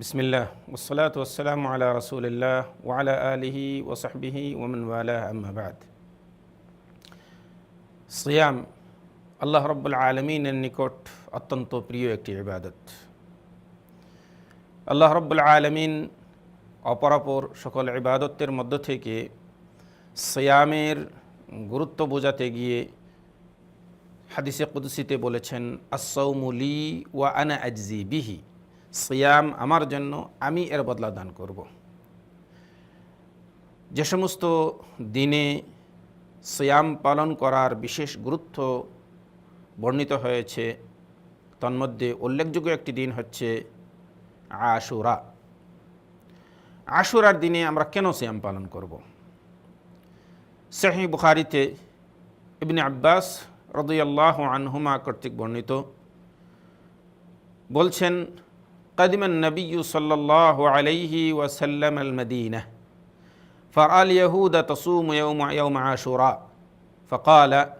বিসমিল্লাহ ওসলাত ওসালাম আলা রসুলিল্লাহ ওয়ালা আলিহি ওসাহবিহি ওমন ওয়ালা আম্মাবাদ সিয়াম আল্লাহ রব্বুল আলমিনের নিকট অত্যন্ত প্রিয় একটি ইবাদত। আল্লাহ রব্বুল আলমিন অপরাপর সকল ইবাদতের মধ্য থেকে সয়ামের গুরুত্ব বোঝাতে গিয়ে হাদিসে কুদসিতে বলেছেন আসৌমুলি ওয়া আনা আজজি বিহি। সিয়াম আমার জন্য, আমি এর বদলা দান করব। যে সমস্ত দিনে সিয়াম পালন করার বিশেষ গুরুত্ব বর্ণিত হয়েছে, তন্মধ্যে উল্লেখযোগ্য একটি দিন হচ্ছে আশুরা। আশুরার দিনে আমরা কেন সিয়াম পালন করব? সেহি বুখারিতে ইবনে আব্বাস রদুয়াল্লাহ আনহুমা কর্তৃক বর্ণিত, বলছেন قدم النبي صلى الله عليه وسلم المدينة. فرأى اليهود تصوم يوم يوم عاشوراء. فقال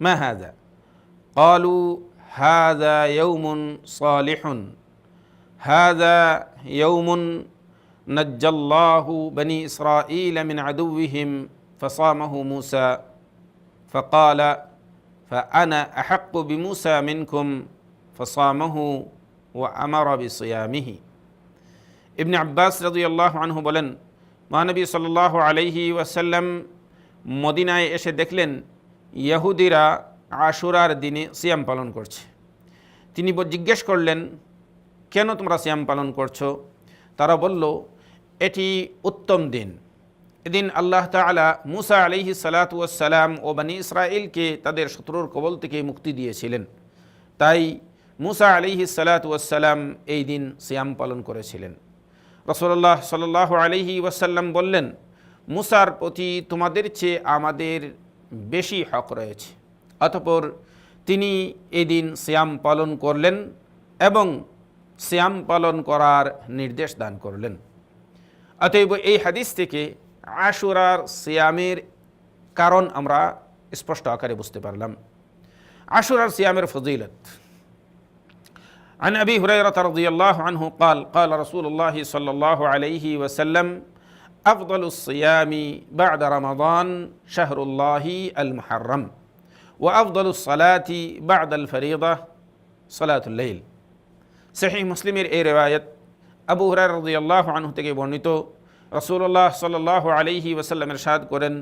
ما هذا؟ قالوا هذا يوم صالح. هذا يوم نجى الله بني إسرائيل من عدوهم فصامه موسى. فقال فأنا أحق بموسى منكم. فصامه ও আমারা বিসয়ামিহি। ইবনে আব্বাস রাজিয়াল্লাহ আনহু বলেন, মহানবী সাল্লাহ আলহি ওয়াসাল্লাম মদিনায় এসে দেখলেন, ইয়াহুদিরা আশুরার দিনে সিয়াম পালন করছে। তিনি জিজ্ঞেস করলেন, কেন তোমরা সিয়াম পালন করছ? তারা বলল, এটি উত্তম দিন। এদিন আল্লাহ তালা মুসা আলিহি সালাতাম ও বানী ইসরায়েলকে তাদের শত্রুর কবল থেকে মুক্তি দিয়েছিলেন। তাই মুসা আলিহি সালাতাম এই দিন সিয়াম পালন করেছিলেন। রসল্লাহ সাল আলিহি ওয়াসাল্লাম বললেন, মুসার প্রতি তোমাদের চেয়ে আমাদের বেশি হক রয়েছে। অতপর তিনি এই দিন সিয়াম পালন করলেন এবং শ্যাম পালন করার নির্দেশ দান করলেন। অতএব এই হাদিস থেকে আশুরার সিয়ামের কারণ আমরা স্পষ্ট আকারে বুঝতে পারলাম। আশুরার সিয়ামের ফজিলত। عن ابي هريره رضي الله عنه قال قال رسول الله صلى الله عليه وسلم افضل الصيام بعد رمضان شهر الله المحرم وافضل الصلاه بعد الفريضه صلاه الليل صحيح مسلم اي روايه আবু হুরার রদিয়াল্লাহ আনহু থেকে বর্ণিত রসুল্লাহ সাল্লাহ আলহি ওসাল্লাম এরশাদ করেন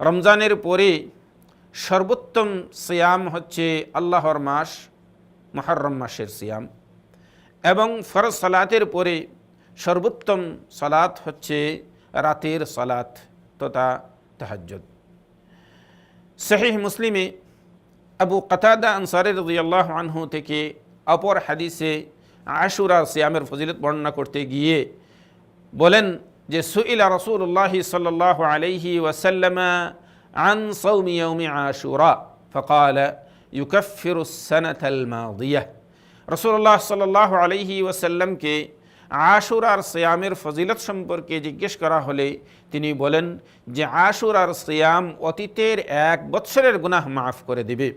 রমজানের পরে সর্বোত্তম সিয়াম হচ্ছে আল্লাহর মাস মহরম মাসের সিয়াম। এবং ফরজ সালাতের পরে সর্বোত্তম সালাত হচ্ছে রাতের সালাত তথা তাহাজ্জদ। শহীহ মুসলিমে আবু কতাদা আনসারের রদিয়াল্লাহ আনহু থেকে অপর হাদিসে আশুরা সিয়ামের ফজিলত বর্ণনা করতে গিয়ে বলেন যে, সুইলা রসুল্লাহ সাল্লাহ আলহি ওয়াসাল্লামা আন সৌমি আশুরা। ফকাল ইউকফির সানাতাল মাদিয়া রসুল্লাহ সাল্লাহ আলহি ওয়াসাল্লামকে আশুরার সিয়ামের ফজিলত সম্পর্কে জিজ্ঞেস করা হলে তিনি বলেন যে আশুরার সিয়াম অতীতের এক বৎসরের গুনাহ মাফ করে দেবে।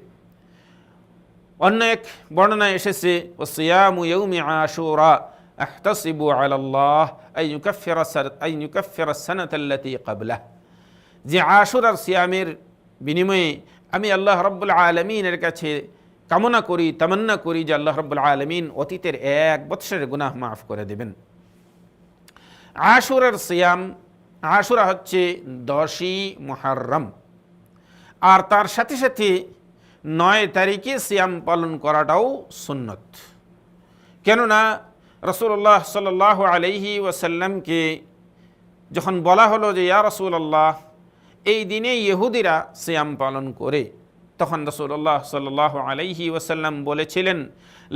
অন্য এক বর্ণনায় এসেছে ও সিয়ামু ইয়ৌমি আশুরা আহতাসিবু আলাল্লাহ আই ইউকাফির আই ইউকাফির সানাতাল্লাতি কাবলাহ যে আশুরার সিয়ামের বিনিময়ে আমি আল্লাহ রব্বুল আলমিনের কাছে কামনা করি, তামান্না করি যে আল্লাহ রব্বুল আলমিন অতীতের এক বৎসরের গুনাহ মাফ করে দেবেন। আশুরের সিয়াম, আশুরা হচ্ছে দশই মহারম আর তার সাথে সাথে নয় তারিখে সিয়াম পালন করাটাও সুন্নত। কেননা রসুল্লাহ সাল আলহি ওয়াসাল্লামকে যখন বলা হলো যে, ইয়া রসুল্লাহ এই দিনে ইহুদিরা সিয়াম পালন করে। তখন রসুল্লাহ সাল আলাইহি ওসাল্লাম বলেছিলেন,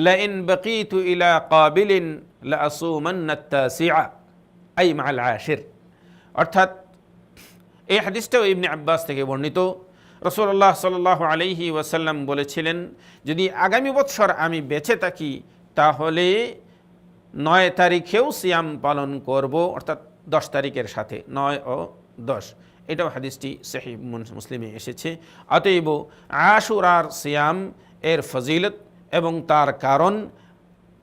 লাইন বকিতু ইলা কাবিলিন আই আশির। অর্থাৎ, এই হাদিসটাও ইবনে আব্বাস থেকে বর্ণিত। রসুল্লাহ সাল আলাইহি ওয়াসাল্লাম বলেছিলেন, যদি আগামী বৎসর আমি বেঁচে থাকি, তাহলে নয় তারিখেও সিয়াম পালন করব। অর্থাৎ দশ তারিখের সাথে, নয় ও দশ। এটাও হাদিসটি সেহি মুসলিমে এসেছে। অতএব আশুরার সিয়াম এর ফজিলত এবং তার কারণ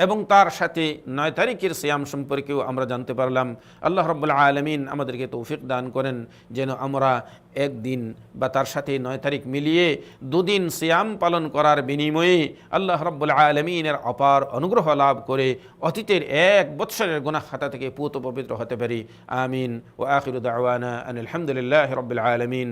এবং তার সাথে নয় তারিখের সিয়াম সম্পর্কেও আমরা জানতে পারলাম। আল্লাহ রব্বুল আলমিন আমাদেরকে তৌফিক দান করেন যেন আমরা একদিন বা তার সাথে নয় তারিখ মিলিয়ে দুদিন সিয়াম পালন করার বিনিময়ে আল্লাহ রব্বুল আলমিনের অপার অনুগ্রহ লাভ করে অতীতের এক বৎসরের গুনাহ খাতা থেকে পুত পবিত্র হতে পারি। আমিন। ও আখির দাওয়ানা আলহামদুলিল্লাহ রব্বুল আলমিন।